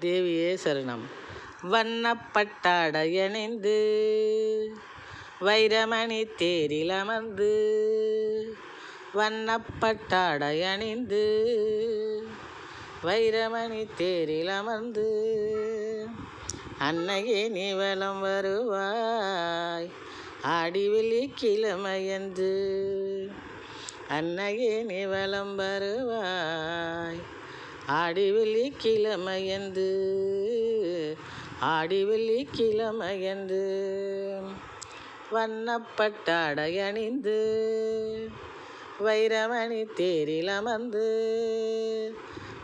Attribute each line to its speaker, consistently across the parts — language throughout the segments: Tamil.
Speaker 1: தேவியே சரணம். வண்ணப்பட்டாடையணிந்து வைரமணி தேரில் அமர்ந்து வண்ணப்பட்டாடையணிந்து வைரமணி தேரில் அமர்ந்து அன்னையே நீவலம் வருவாய். ஆடி கிழமையன்று அன்னையே நீவலம் வருவாய். ஆடிவெள்ளி கிழமையன்று ஆடி வெள்ளி கிழமையன்று வண்ணப்பட்டாடை வைரமணி தேரில் அமர்ந்து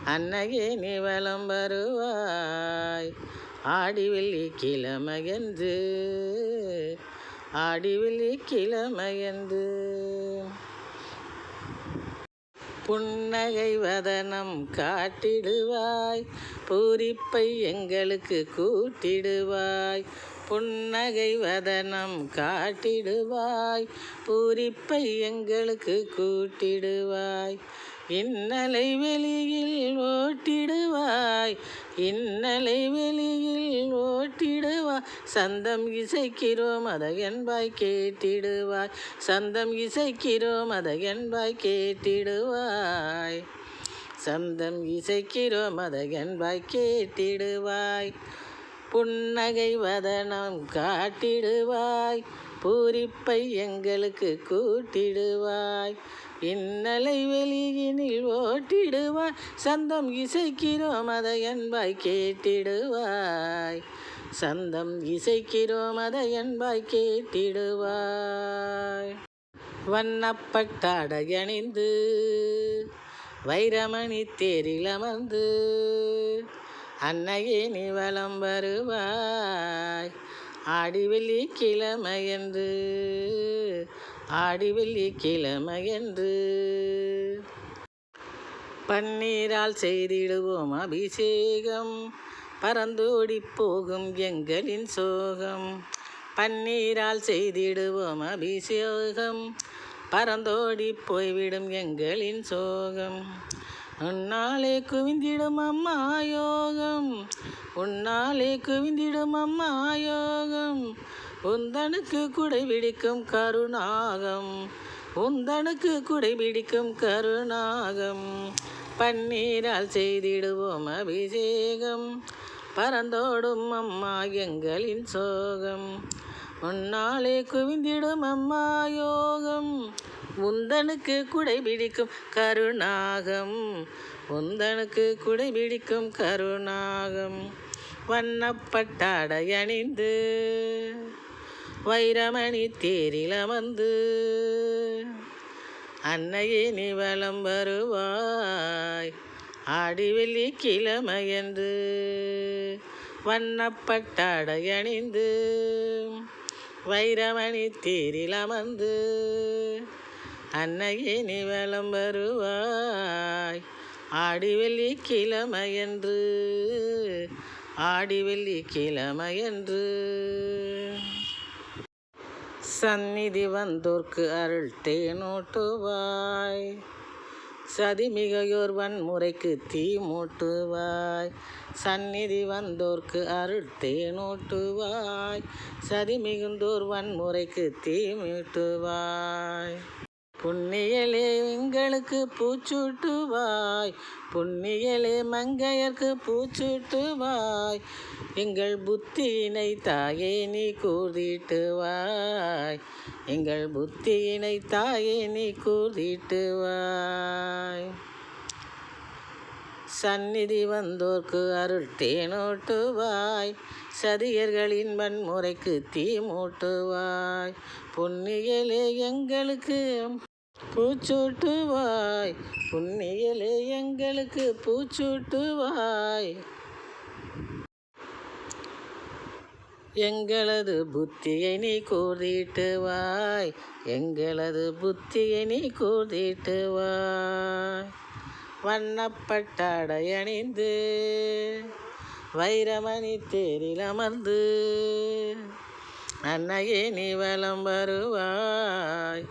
Speaker 1: அன்னையே நீ வலம் வருவாய். ஆடிவெள்ளி கிழமையன்று ஆடி கிழமையன்று புன்னகை வதனம் காட்டிடுவாய். பூரிப்பை எங்களுக்கு கூட்டிடுவாய். புன்னகை வதனம் காட்டிடுவாய். பூரிப்பை எங்களுக்கு கூட்டிடுவாய். இன்னலை வெளியில் ஓட்டிடுவாய் இன்னலை வெளியில் ஓட்டிடுவாய். சந்தம் இசைக்கிறோம் அதை என்பாய் கேட்டிடுவாய். சந்தம் இசைக்கிறோம் அதை என்பாய் கேட்டிடுவாய். சந்தம் இசைக்கிறோம் அதை என்பாய் கேட்டிடுவாய். புன்னகை வதனம் காட்டிடுவாய். பூரிப்பை எங்களுக்கு கூட்டிடுவாய். இன்னலை வெளியினில் ஓட்டிடுவாய் சந்தம் இசைக்கிறோம் அதை என்பாய் கேட்டிடுவாய். சந்தம் இசைக்கிறோம் அதை என்பாய் கேட்டிடுவாய். வண்ணப்பட்டாடை அணிந்து வைரமணி தேரில் அமர்ந்து அன்னையே நீ வலம் வருவாய். ஆடி வெள்ளி கிழமையன்று ஆடி வெள்ளி கிழமையன்று. பன்னீரால் செய்திடுவோம் அபிஷேகம் பறந்தோடி போகும் எங்களின் சோகம். பன்னீரால் செய்திடுவோம் அபிஷேகம் பறந்தோடி போய்விடும் எங்களின் சோகம். உன்னாலே குவிந்திடும் அம்மா யோகம் உன்னாலே குவிந்திடும் அம்மா யோகம். உந்தனுக்கு குடை பிடிக்கும் கருணாகம் உந்தனுக்கு குடை பிடிக்கும் கருணாகம் பன்னீரால் செய்திடுவோம் அபிஷேகம். பறந்தோடும் அம்மா எங்களின் சோகம். உன்னாலே குவிந்திடும் அம்மா யோகம். உந்தனுக்கு குடை பிடிக்கும் கருணாகம் உந்தனுக்கு குடை பிடிக்கும் கருணாகம் வண்ணப்பட்டாடையணிந்து வைரமணி தேரில் அமர்ந்து அன்னையே நீ வலம் வருவாய். ஆடி வெள்ளி கிழமையன்று வண்ணப்பட்டாடையணிந்து வைரமணி தேரில் அமர்ந்து அன்னையே நீ வலம் வருவாய். ஆடி வெள்ளி கிழமையன்று ஆடி வெள்ளி கிழமையன்று. சந்நிதி வந்தோர்க்கு அருள் தேனூட்டுவாய். சதிமிகையோர் வன்முறைக்கு தீ மூட்டுவாய். சந்நிதி வந்தோர்க்கு அருள் தேனூட்டுவாய். சதி மிகுந்தோர் வன்முறைக்கு தீ மூட்டுவாய். புண்ணியலே எங்களுக்கு பூச்சூட்டுவாய். புண்ணியலே மங்கையர்க்கு பூச்சூட்டுவாய். எங்கள் புத்தியினை தாயே நீ கூதிட்டுவாய் எங்கள் புத்தியினை தாயே நீ கூதிட்டுவாய் சந்நிதி வந்தோர்க்கு அருள் தேனோட்டுவாய். சதியர்களின் வன்முறைக்கு தீ மூட்டுவாய். பொன்னியலே எங்களுக்கு பூச்சூட்டுவாய் புண்ணியலே எங்களுக்கு பூச்சூட்டுவாய். எங்களது புத்தியை நீ கூதிட்டுவாய் எங்களது புத்தியை நீ கூதிட்டுவாய் வண்ணப்பட்டாடை அணிந்து வைரமணி தேரில் அமர்ந்து அன்னையே நீ வலம் வருவாய்.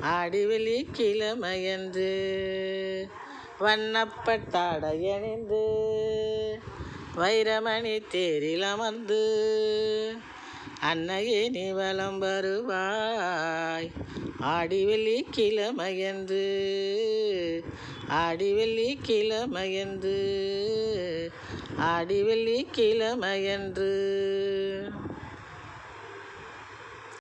Speaker 1: ஆடிவெளி கிழமையன்று வண்ணப்பட்டாடையணிந்து வைரமணி தேரில் அமர்ந்து அன்னையே நீ வலம் வருவாய். ஆடி கிழமையன்று ஆடி கிழமையன்று ஆடி கிழமையன்று.